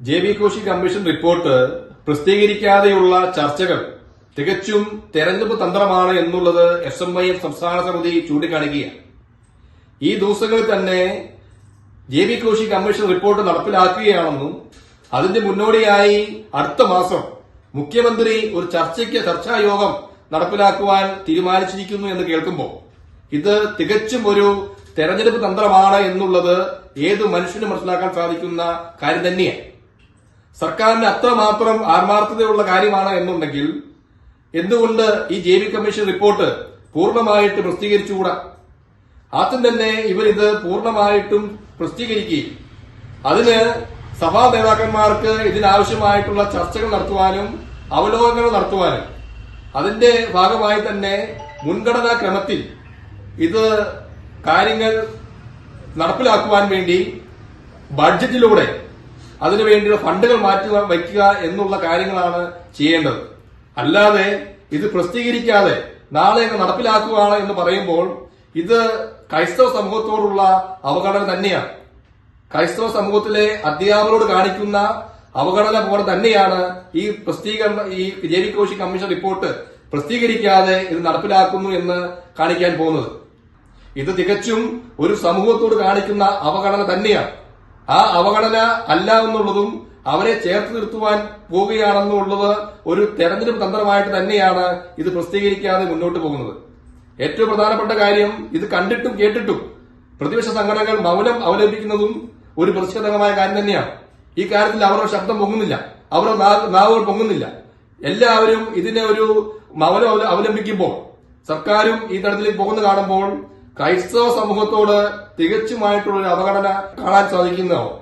J V Koshy commission report പ്രസിദ്ധീകരിക്കാതെയുള്ള ചർച്ചകൾ തികച്ചും തെരഞ്ഞെടുപ്പ് തന്ത്രമാണ് എന്നുള്ളത് എസ് എം ഐ എം സംസ്ഥാന സമിതി ചൂണ്ടിക്കാണിക്കുകയാണ്. ഈ ദിവസങ്ങളിൽ തന്നെ J V Koshy commission report നടപ്പിലാക്കുകയാണെന്നും അതിന്റെ മുന്നോടിയായി അടുത്ത മാസം മുഖ്യമന്ത്രി ഒരു ചർച്ചയ്ക്ക് ചർച്ചായോഗം നടപ്പിലാക്കുവാൻ തീരുമാനിച്ചിരിക്കുന്നു എന്ന് കേൾക്കുമ്പോൾ ഇത് തികച്ചും ഒരു തെരഞ്ഞെടുപ്പ് തന്ത്രമാണ് എന്നുള്ളത് ഏത് മനുഷ്യനും മനസ്സിലാക്കാൻ സാധിക്കുന്ന കാര്യം തന്നെയാണ്. സർക്കാരിന് അത്രമാത്രം ആത്മാർത്ഥതയുള്ള കാര്യമാണ് എന്നുണ്ടെങ്കിൽ എന്തുകൊണ്ട് ഈ ജെ ബി കമ്മീഷൻ റിപ്പോർട്ട് പൂർണമായിട്ട് പ്രസിദ്ധീകരിച്ചുകൂടാ? ആദ്യം തന്നെ ഇവരിത് പൂർണമായിട്ടും പ്രസിദ്ധീകരിക്കുകയും അതിന് സഭാ നേതാക്കന്മാർക്ക് ഇതിനാവശ്യമായിട്ടുള്ള ചർച്ചകൾ നടത്തുവാനും അവലോകനങ്ങൾ നടത്തുവാനും അതിന്റെ ഭാഗമായി തന്നെ മുൻഗണനാ ക്രമത്തിൽ ഇത് കാര്യങ്ങൾ നടപ്പിലാക്കുവാൻ വേണ്ടി ബഡ്ജറ്റിലൂടെ അതിനുവേണ്ടിയുള്ള ഫണ്ടുകൾ മാറ്റി വയ്ക്കുക എന്നുള്ള കാര്യങ്ങളാണ് ചെയ്യേണ്ടത്. അല്ലാതെ ഇത് പ്രസിദ്ധീകരിക്കാതെ നാളെ നടപ്പിലാക്കുകയാണ് എന്ന് പറയുമ്പോൾ ഇത് ക്രൈസ്തവ സമൂഹത്തോടുള്ള അവഗണന തന്നെയാണ്. ക്രൈസ്തവ സമൂഹത്തിലെ അധ്യാപകരോട് കാണിക്കുന്ന അവഗണന പോലെ തന്നെയാണ് ഈ പ്രസിദ്ധീകരണ ഈ J V Koshy commission report പ്രസിദ്ധീകരിക്കാതെ ഇത് നടപ്പിലാക്കുന്നു എന്ന് കാണിക്കാൻ പോകുന്നത്. ഇത് തികച്ചും ഒരു സമൂഹത്തോട് കാണിക്കുന്ന അവഗണന തന്നെയാണ്. ആ അവഗണന അല്ല എന്നുള്ളതും അവരെ ചേർത്ത് നിർത്തുവാൻ പോവുകയാണെന്നുള്ളത് ഒരു തെരഞ്ഞെടുപ്പ് തന്ത്രമായിട്ട് തന്നെയാണ് ഇത് പ്രസിദ്ധീകരിക്കാതെ മുന്നോട്ട് പോകുന്നത്. ഏറ്റവും പ്രധാനപ്പെട്ട കാര്യം ഇത് കണ്ടിട്ടും കേട്ടിട്ടും പ്രതിപക്ഷ സംഘടനകൾ മൗനം അവലംബിക്കുന്നതും ഒരു പ്രതിഷേധകമായ കാര്യം തന്നെയാണ്. ഈ കാര്യത്തിൽ അവരുടെ ശബ്ദം പൊങ്ങുന്നില്ല. അവരുടെ നാവുകൾ പൊങ്ങുന്നില്ല. എല്ലാവരും ഇതിനെ ഒരു മൗനം അവലംബിക്കുമ്പോൾ സർക്കാരും ഈ തരത്തിലേക്ക് പോകുന്നു കാണുമ്പോൾ ക്രൈസ്തവ സമൂഹത്തോട് തികച്ചുമായിട്ടുള്ള ഒരു അവഗണന കാണാൻ സാധിക്കുന്നതാവും